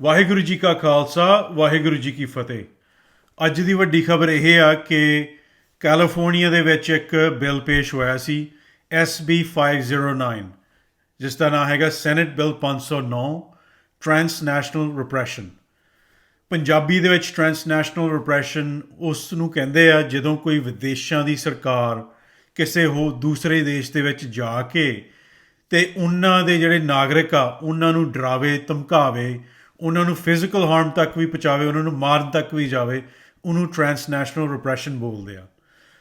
ਵਾਹਿਗੁਰੂ ਜੀ ਕਾ ਖਾਲਸਾ, ਵਾਹਿਗੁਰੂ ਜੀ ਕੀ ਫਤਿਹ। ਅੱਜ ਦੀ ਵੱਡੀ ਖਬਰ ਇਹ ਆ ਕਿ ਕੈਲੀਫੋਰਨੀਆ ਦੇ ਵਿੱਚ ਇੱਕ ਬਿੱਲ ਪੇਸ਼ ਹੋਇਆ ਸੀ SB 509 ਜਿਸ ਦਾ ਨਾਮ ਹੈਗਾ senate bill 509 transnational repression. Punjabi ਦੇ ਵਿੱਚ ਟ੍ਰਾਂਸਨੈਸ਼ਨਲ ਰਿਪਰੈਸ਼ਨ ਉਸ ਨੂੰ ਕਹਿੰਦੇ ਆ, ਜਦੋਂ ਕੋਈ ਵਿਦੇਸ਼ਾਂ ਦੀ ਸਰਕਾਰ ਕਿਸੇ ਹੋ ਦੂਸਰੇ ਦੇਸ਼ ਦੇ ਵਿੱਚ ਜਾ ਕੇ ਤੇ ਉਹਨਾਂ ਦੇ ਜਿਹੜੇ ਨਾਗਰਿਕ ਆ, ਉਹਨਾਂ ਨੂੰ ਡਰਾਵੇ, ਧਮਕਾਵੇ ਉਹਨਾਂ ਨੂੰ ਫਿਜ਼ੀਕਲ ਹਾਰਮ ਤੱਕ ਵੀ ਪਹੁੰਚਾਵੇ, ਉਹਨਾਂ ਨੂੰ ਮਾਰਨ ਤੱਕ ਵੀ ਜਾਵੇ, ਉਹਨੂੰ ਟ੍ਰਾਂਸਨੈਸ਼ਨਲ ਰਿਪਰੈਸ਼ਨ ਬੋਲਦੇ ਆ।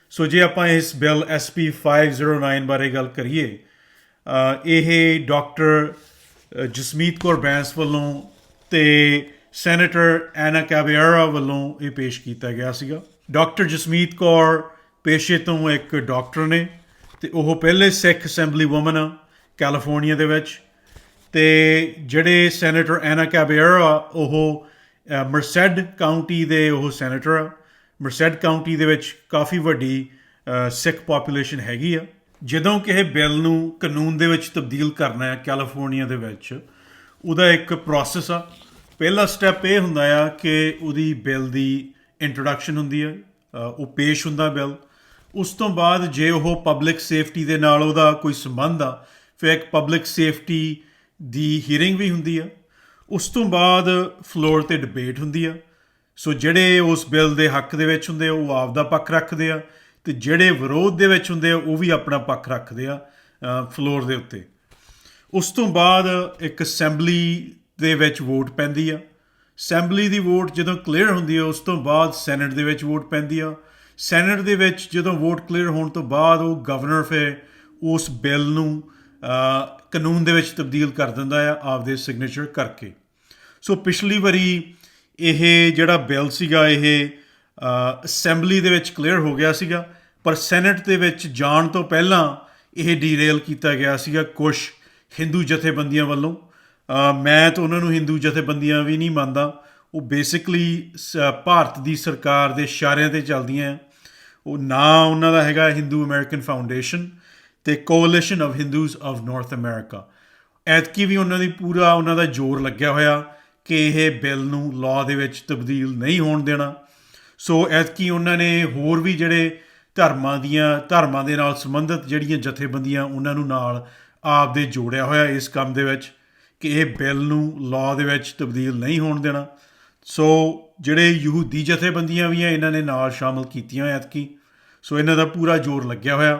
ਸੋ ਜੇ ਆਪਾਂ ਇਸ ਬਿੱਲ SP 509 ਬਾਰੇ ਗੱਲ ਕਰੀਏ ਇਹ ਡਾਕਟਰ ਜਸਮੀਤ ਕੌਰ ਬੈਂਸ ਵੱਲੋਂ ਤੇ ਸੈਨੇਟਰ ਐਨਾ ਕੈਬੇਰਾ ਵੱਲੋਂ ਇਹ ਪੇਸ਼ ਕੀਤਾ ਗਿਆ ਸੀਗਾ। ਡਾਕਟਰ ਜਸਮੀਤ ਕੌਰ ਪੇਸ਼ੇ ਤੋਂ ਇੱਕ ਡਾਕਟਰ ਨੇ ਤੇ ਉਹ ਪਹਿਲੇ ਸਿੱਖ ਅਸੈਂਬਲੀ ਵੂਮਨ ਆ ਕੈਲੀਫੋਰਨੀਆ ਦੇ ਵਿੱਚ। ਤੇ ਜਿਹੜੇ ਸੈਨੇਟਰ ਐਨਾ ਕੈਬੇਰਾ ਉਹ ਮਰਸੈਡ ਕਾਉਂਟੀ ਦੇ ਉਹ ਸੈਨੇਟਰ ਆ। ਮਰਸੈਡ ਕਾਉਂਟੀ ਦੇ ਵਿੱਚ ਕਾਫੀ ਵੱਡੀ ਸਿੱਖ ਪੋਪੂਲੇਸ਼ਨ ਹੈਗੀ ਆ। ਜਦੋਂ ਕਿਸੇ ਬਿੱਲ ਨੂੰ ਕਾਨੂੰਨ ਦੇ ਵਿੱਚ ਤਬਦੀਲ ਕਰਨਾ ਹੈ ਕੈਲੀਫੋਰਨੀਆ ਦੇ ਵਿੱਚ, ਉਹਦਾ ਇੱਕ ਪ੍ਰੋਸੈਸ ਆ। ਪਹਿਲਾ ਸਟੈਪ ਇਹ ਹੁੰਦਾ ਆ ਕਿ ਉਹਦੀ ਬਿੱਲ ਦੀ ਇੰਟਰੋਡਕਸ਼ਨ ਹੁੰਦੀ ਹੈ ਉਹ ਪੇਸ਼ ਹੁੰਦਾ ਬਿੱਲ। ਉਸ ਤੋਂ ਬਾਅਦ ਜੇ ਉਹ ਪਬਲਿਕ ਸੇਫਟੀ ਦੇ ਨਾਲ ਉਹਦਾ ਕੋਈ ਸੰਬੰਧ ਆ, ਫਿਰ ਇੱਕ ਪਬਲਿਕ ਸੇਫਟੀ ਦੀ ਹੀਅਰਿੰਗ ਵੀ ਹੁੰਦੀ ਆ। ਉਸ ਤੋਂ ਬਾਅਦ ਫਲੋਰ ਤੇ ਡਿਬੇਟ ਹੁੰਦੀ ਆ। ਸੋ ਜਿਹੜੇ ਉਸ ਬਿੱਲ ਦੇ ਹੱਕ ਦੇ ਵਿੱਚ ਹੁੰਦੇ ਆ, ਉਹ ਆਪ ਦਾ ਪੱਖ ਰੱਖਦੇ ਆ ਤੇ ਜਿਹੜੇ ਵਿਰੋਧ ਦੇ ਵਿੱਚ ਹੁੰਦੇ ਆ, ਉਹ ਵੀ ਆਪਣਾ ਪੱਖ ਰੱਖਦੇ ਆ ਫਲੋਰ ਦੇ ਉੱਤੇ। ਉਸ ਤੋਂ ਬਾਅਦ ਇੱਕ ਅਸੈਂਬਲੀ ਦੇ ਵਿੱਚ ਵੋਟ ਪੈਂਦੀ ਆ। ਅਸੈਂਬਲੀ ਦੀ ਵੋਟ ਜਦੋਂ ਕਲੀਅਰ ਹੁੰਦੀ ਆ, ਉਸ ਤੋਂ ਬਾਅਦ ਸੈਨੇਟ ਦੇ ਵਿੱਚ ਵੋਟ ਪੈਂਦੀ ਆ। ਸੈਨੇਟ ਦੇ ਵਿੱਚ ਜਦੋਂ ਵੋਟ ਕਲੀਅਰ ਹੋਣ ਤੋਂ ਬਾਅਦ ਉਹ ਗਵਰਨਰ ਫਿਰ ਉਸ ਬਿੱਲ ਨੂੰ ਕਾਨੂੰਨ ਦੇ ਵਿੱਚ ਤਬਦੀਲ ਕਰ ਦਿੰਦਾ ਆ ਆਪਦੇ ਸਿਗਨੇਚਰ ਕਰਕੇ। ਸੋ ਪਿਛਲੀ ਵਾਰੀ ਇਹ ਜਿਹੜਾ ਬਿੱਲ ਸੀਗਾ, ਇਹ ਅਸੈਂਬਲੀ ਦੇ ਵਿੱਚ ਕਲੀਅਰ ਹੋ ਗਿਆ ਸੀਗਾ, ਪਰ ਸੈਨੇਟ ਦੇ ਵਿੱਚ ਜਾਣ ਤੋਂ ਪਹਿਲਾਂ ਇਹ ਡੀਰੇਲ ਕੀਤਾ ਗਿਆ ਸੀਗਾ ਕੁਝ ਹਿੰਦੂ ਜਥੇਬੰਦੀਆਂ ਵੱਲੋਂ। ਮੈਂ ਤਾਂ ਉਹਨਾਂ ਨੂੰ ਹਿੰਦੂ ਜਥੇਬੰਦੀਆਂ ਵੀ ਨਹੀਂ ਮੰਨਦਾ। ਉਹ ਬੇਸਿਕਲੀ ਭਾਰਤ ਦੀ ਸਰਕਾਰ ਦੇ ਇਸ਼ਾਰਿਆਂ ਤੇ ਚੱਲਦੀਆਂ ਆ। ਉਹ ਨਾਂ ਉਹਨਾਂ ਦਾ ਹੈਗਾ ਹਿੰਦੂ ਅਮਰੀਕਨ ਫਾਊਂਡੇਸ਼ਨ ਤੇ coalition of Hindus of North America ਐਤਕੀ ਵੀ ਉਹਨਾਂ ਦੀ ਪੂਰਾ ਉਹਨਾਂ ਦਾ ਜ਼ੋਰ ਲੱਗਿਆ ਹੋਇਆ ਕਿ ਇਹ ਬਿੱਲ ਨੂੰ ਲਾਅ ਦੇ ਵਿੱਚ ਤਬਦੀਲ ਨਹੀਂ ਹੋਣ ਦੇਣਾ। ਸੋ ਐਤਕੀ ਉਹਨਾਂ ਨੇ ਹੋਰ ਵੀ ਜਿਹੜੇ ਧਰਮਾਂ ਦੀਆਂ, ਧਰਮਾਂ ਦੇ ਨਾਲ ਸੰਬੰਧਿਤ ਜਿਹੜੀਆਂ ਜਥੇਬੰਦੀਆਂ ਉਹਨਾਂ ਨੂੰ ਨਾਲ ਆਪਦੇ ਜੋੜਿਆ ਹੋਇਆ ਇਸ ਕੰਮ ਦੇ ਵਿੱਚ ਕਿ ਇਹ ਬਿੱਲ ਨੂੰ ਲਾਅ ਦੇ ਵਿੱਚ ਤਬਦੀਲ ਨਹੀਂ ਹੋਣ ਦੇਣਾ। ਸੋ ਜਿਹੜੇ ਯਹੂਦੀ ਜਥੇਬੰਦੀਆਂ ਵੀ ਆ, ਇਹਨਾਂ ਨੇ ਨਾਲ ਸ਼ਾਮਲ ਕੀਤੀਆਂ ਐਤਕੀ। ਸੋ ਇਹਨਾਂ ਦਾ ਪੂਰਾ ਜ਼ੋਰ ਲੱਗਿਆ ਹੋਇਆ।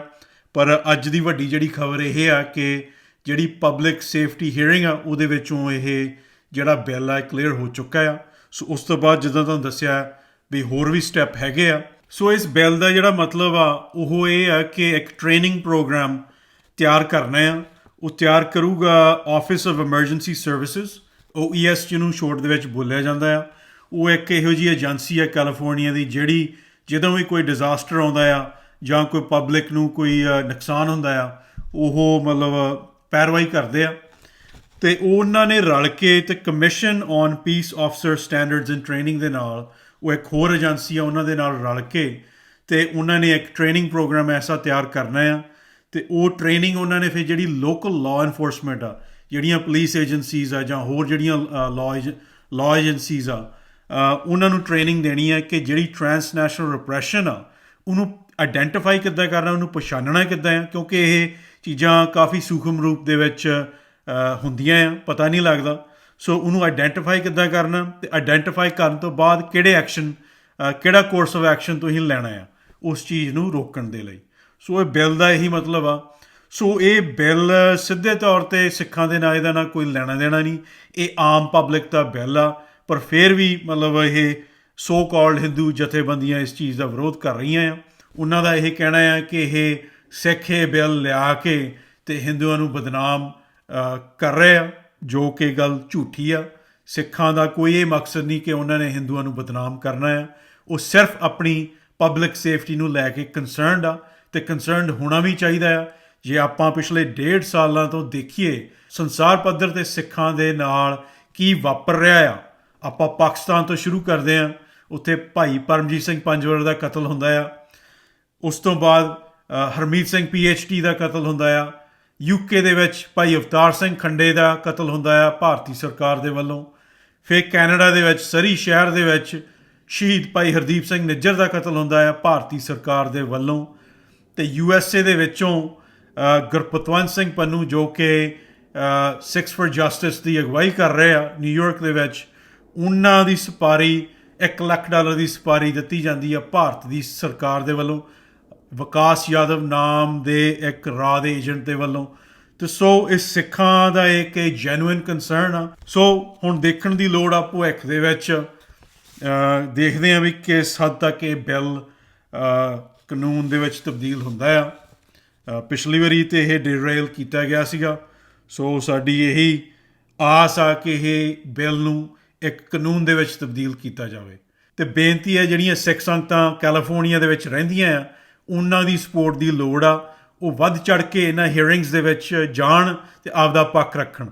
ਪਰ ਅੱਜ ਦੀ ਵੱਡੀ ਜਿਹੜੀ ਖਬਰ ਇਹ ਆ ਕਿ ਜਿਹੜੀ ਪਬਲਿਕ ਸੇਫਟੀ ਹੀਅਰਿੰਗ ਆ, ਉਹਦੇ ਵਿੱਚੋਂ ਇਹ ਜਿਹੜਾ ਬਿੱਲ ਆ ਕਲੀਅਰ ਹੋ ਚੁੱਕਾ ਆ। ਸੋ ਉਸ ਤੋਂ ਬਾਅਦ ਜਿੱਦਾਂ ਤੁਹਾਨੂੰ ਦੱਸਿਆ ਵੀ ਹੋਰ ਵੀ ਸਟੈਪ ਹੈਗੇ ਆ। ਸੋ ਇਸ ਬਿੱਲ ਦਾ ਜਿਹੜਾ ਮਤਲਬ ਆ, ਉਹ ਇਹ ਆ ਕਿ ਇੱਕ ਟ੍ਰੇਨਿੰਗ ਪ੍ਰੋਗਰਾਮ ਤਿਆਰ ਕਰਨਾ ਆ। ਉਹ ਤਿਆਰ ਕਰੂਗਾ ਆਫਿਸ ਆਫ ਐਮਰਜੈਂਸੀ ਸਰਵਿਸਿਜ਼ ਉਹ ਈਐਸ ਜਿਹਨੂੰ ਸ਼ੋਰਟ ਦੇ ਵਿੱਚ ਬੋਲਿਆ ਜਾਂਦਾ ਆ। ਉਹ ਇੱਕ ਇਹੋ ਜਿਹੀ ਏਜੰਸੀ ਆ ਕੈਲੀਫੋਰਨੀਆ ਦੀ, ਜਿਹੜੀ ਜਦੋਂ ਵੀ ਕੋਈ ਡਿਜ਼ਾਸਟਰ ਆਉਂਦਾ ਆ ਜਾਂ ਕੋਈ ਪਬਲਿਕ ਨੂੰ ਕੋਈ ਨੁਕਸਾਨ ਹੁੰਦਾ ਆ, ਉਹ ਮਤਲਬ ਪੈਰਵਾਈ ਕਰਦੇ ਆ। ਤੇ ਉਹਨਾਂ ਨੇ ਰਲ ਕੇ ਤੇ commission on peace officer standards and training ਦੇ ਨਾਲ, ਉਹ ਇੱਕ ਹੋਰ ਏਜੰਸੀ ਆ, ਉਹਨਾਂ ਦੇ ਨਾਲ ਰਲ ਕੇ ਤੇ ਉਹਨਾਂ ਨੇ ਇੱਕ ਟ੍ਰੇਨਿੰਗ ਪ੍ਰੋਗਰਾਮ ਐਸਾ ਤਿਆਰ ਕਰਨਾ ਆ। ਤੇ ਉਹ ਟ੍ਰੇਨਿੰਗ ਉਹਨਾਂ ਨੇ ਫਿਰ ਜਿਹੜੀ ਲੋਕਲ ਲਾਅ ਐਨਫੋਰਸਮੈਂਟ ਆ, ਜਿਹੜੀਆਂ ਪੁਲਿਸ ਏਜੰਸੀਜ਼ ਆ ਜਾਂ ਹੋਰ ਜਿਹੜੀਆਂ ਲਾਅ ਲਾਅ ਏਜੰਸੀਜ਼ ਆ ਉਹਨਾਂ ਨੂੰ ਟ੍ਰੇਨਿੰਗ ਦੇਣੀ ਹੈ ਕਿ ਜਿਹੜੀ ਟ੍ਰਾਂਸਨੈਸ਼ਨਲ ਰਿਪਰੈਸ਼ਨ ਆ, ਉਹਨੂੰ ਆਇਡੈਂਟੀਫਾਈ ਕਿੱਦਾਂ ਕਰਨਾ, ਉਹਨੂੰ ਪਛਾਣਨਾ ਕਿੱਦਾਂ ਹੈ ਕਿਉਂਕਿ ਇਹ ਚੀਜ਼ਾਂ ਕਾਫੀ ਸੂਖਮ ਰੂਪ ਦੇ ਵਿੱਚ ਹੁੰਦੀਆਂ ਆ, ਪਤਾ ਨਹੀਂ ਲੱਗਦਾ। ਸੋ ਉਹਨੂੰ ਆਇਡੈਂਟੀਫਾਈ ਕਿੱਦਾਂ ਕਰਨਾ ਤੇ ਆਇਡੈਂਟੀਫਾਈ ਕਰਨ ਤੋਂ ਬਾਅਦ ਕਿਹੜੇ ਐਕਸ਼ਨ ਕਿਹੜਾ ਕੋਰਸ ਆਫ ਐਕਸ਼ਨ ਤੁਸੀਂ ਲੈਣਾ ਆ, ਉਸ ਚੀਜ਼ ਨੂੰ ਰੋਕਣ ਦੇ ਲਈ। ਸੋ ਇਹ ਬਿੱਲ ਦਾ ਇਹੀ ਮਤਲਬ ਆ। ਸੋ ਇਹ ਬਿੱਲ ਸਿੱਧੇ ਤੌਰ ਤੇ ਸਿੱਖਾਂ ਦੇ ਨਾਲ ਇਹਦਾ ਨਾ ਕੋਈ ਲੈਣਾ ਦੇਣਾ ਨਹੀਂ। ਇਹ ਆਮ ਪਬਲਿਕ ਦਾ ਬਿੱਲ ਆ, ਪਰ ਫਿਰ ਵੀ ਮਤਲਬ ਇਹ ਸੋ ਕਾਲਡ ਹਿੰਦੂ ਜਥੇਬੰਦੀਆਂ ਇਸ ਚੀਜ਼ ਦਾ ਵਿਰੋਧ ਕਰ ਰਹੀਆਂ ਆ। ਉਹਨਾਂ ਦਾ ਇਹ ਕਹਿਣਾ ਹੈ ਕਿ ਇਹ ਸਿੱਖ ਇਹ ਬਿੱਲ ਲਿਆ ਕੇ ਤੇ ਹਿੰਦੂਆਂ ਨੂੰ ਬਦਨਾਮ ਕਰ ਰਹੇ ਆ, ਜੋ ਕਿ ਗੱਲ ਝੂਠੀ ਆ। ਸਿੱਖਾਂ ਦਾ ਕੋਈ ਇਹ ਮਕਸਦ ਨਹੀਂ ਕਿ ਉਹਨਾਂ ਨੇ ਹਿੰਦੂਆਂ ਨੂੰ ਬਦਨਾਮ ਕਰਨਾ ਹੈ। ਉਹ ਸਿਰਫ ਆਪਣੀ ਪਬਲਿਕ ਸੇਫਟੀ ਨੂੰ ਲੈ ਕੇ ਕੰਸਰਨਡ ਆ ਤੇ ਕੰਸਰਨਡ ਹੋਣਾ ਵੀ ਚਾਹੀਦਾ ਆ। ਜੇ ਆਪਾਂ ਪਿਛਲੇ ਡੇਢ ਸਾਲਾਂ ਤੋਂ ਦੇਖੀਏ, ਸੰਸਾਰ ਪੱਧਰ ਤੇ ਸਿੱਖਾਂ ਦੇ ਨਾਲ ਕੀ ਵਾਪਰ ਰਿਹਾ ਆ? ਆਪਾਂ ਪਾਕਿਸਤਾਨ ਤੋਂ ਸ਼ੁਰੂ ਕਰਦੇ ਆ। ਉੱਥੇ ਭਾਈ ਪਰਮਜੀਤ ਸਿੰਘ ਪੰਜਵਰ ਦਾ ਕਤਲ ਹੁੰਦਾ ਆ। ਉਸ ਤੋਂ ਬਾਅਦ ਹਰਮੀਤ ਸਿੰਘ ਡੀ ਦਾ ਕਤਲ ਹੁੰਦਾ ਆ। ਯੂਕੇ ਦੇ ਵਿੱਚ ਭਾਈ ਅਵਤਾਰ ਸਿੰਘ ਖੰਡੇ ਦਾ ਕਤਲ ਹੁੰਦਾ ਆ ਭਾਰਤੀ ਸਰਕਾਰ ਦੇ ਵੱਲੋਂ। ਫਿਰ ਕੈਨੇਡਾ ਦੇ ਵਿੱਚ, ਸਰੀ ਸ਼ਹਿਰ ਦੇ ਵਿੱਚ ਸ਼ਹੀਦ ਭਾਈ ਹਰਦੀਪ ਸਿੰਘ ਨਿੱਜਰ ਦਾ ਕਤਲ ਹੁੰਦਾ ਆ ਭਾਰਤੀ ਸਰਕਾਰ ਦੇ ਵੱਲੋਂ। ਤੇ ਯੂ ਐਸ ਏ ਦੇ ਵਿੱਚੋਂ ਗੁਰਪਤਵੰਤ ਸਿੰਘ ਪੰਨੂ ਜੋ ਕਿ ਸਿਕਸ ਫॉर ਜਸਟਿਸ ਦੀ ਅਗਵਾਈ ਕਰ ਰਹੇ ਆ ਨਿਊਯਾਰਕ ਦੇ ਵਿੱਚ, ਉਹਨਾਂ ਦੀ ਸਪਾਰੀ 1 ਲੱਖ ਡਾਲਰ ਦੀ ਸਪਾਰੀ ਦਿੱਤੀ ਜਾਂਦੀ ਆ ਭਾਰਤ ਦੀ ਸਰਕਾਰ ਦੇ ਵੱਲੋਂ। ਵਿਕਾਸ ਯਾਦਵ ਨਾਮ ਦੇ ਇੱਕ ਰਾਹ ਦੇ ਏਜੰਟ ਦੇ ਵੱਲੋਂ। ਤੇ ਸੋ ਇਸ ਸਿੱਖਾਂ ਦਾ ਇੱਕ ਜੈਨੂਇਨ ਕੰਸਰਨ ਆ। ਸੋ ਹੁਣ ਦੇਖਣ ਦੀ ਲੋੜ ਆ ਭਵਿੱਖ ਦੇ ਵਿੱਚ। ਦੇਖਦੇ ਆ ਵੀ ਕਿਸ ਹੱਦ ਤੱਕ ਇਹ ਬਿੱਲ ਕਾਨੂੰਨ ਦੇ ਵਿੱਚ ਤਬਦੀਲ ਹੁੰਦਾ ਆ। ਪਿਛਲੀ ਵਾਰੀ ਤੇ ਇਹ ਡਿਰੇਲ ਕੀਤਾ ਗਿਆ ਸੀਗਾ। ਸੋ ਸਾਡੀ ਇਹੀ ਆਸ ਆ ਕਿ ਇਹ ਬਿੱਲ ਨੂੰ ਇੱਕ ਕਾਨੂੰਨ ਦੇ ਵਿੱਚ ਤਬਦੀਲ ਕੀਤਾ ਜਾਵੇ। ਤੇ ਬੇਨਤੀ ਹੈ ਜਿਹੜੀਆਂ ਸਿੱਖ ਸੰਗਤਾਂ ਕੈਲੀਫੋਰਨੀਆ ਦੇ ਵਿੱਚ ਰਹਿੰਦੀਆਂ ਆ ਉਹਨਾਂ ਦੀ ਸਪੋਰਟ ਦੀ ਲੋੜ ਆ, ਉਹ ਵੱਧ ਚੜ ਕੇ ਇਹਨਾਂ ਹੀਅਰਿੰਗਸ ਦੇ ਵਿੱਚ ਜਾਣ ਤੇ ਆਪਦਾ ਪੱਖ ਰੱਖਣ।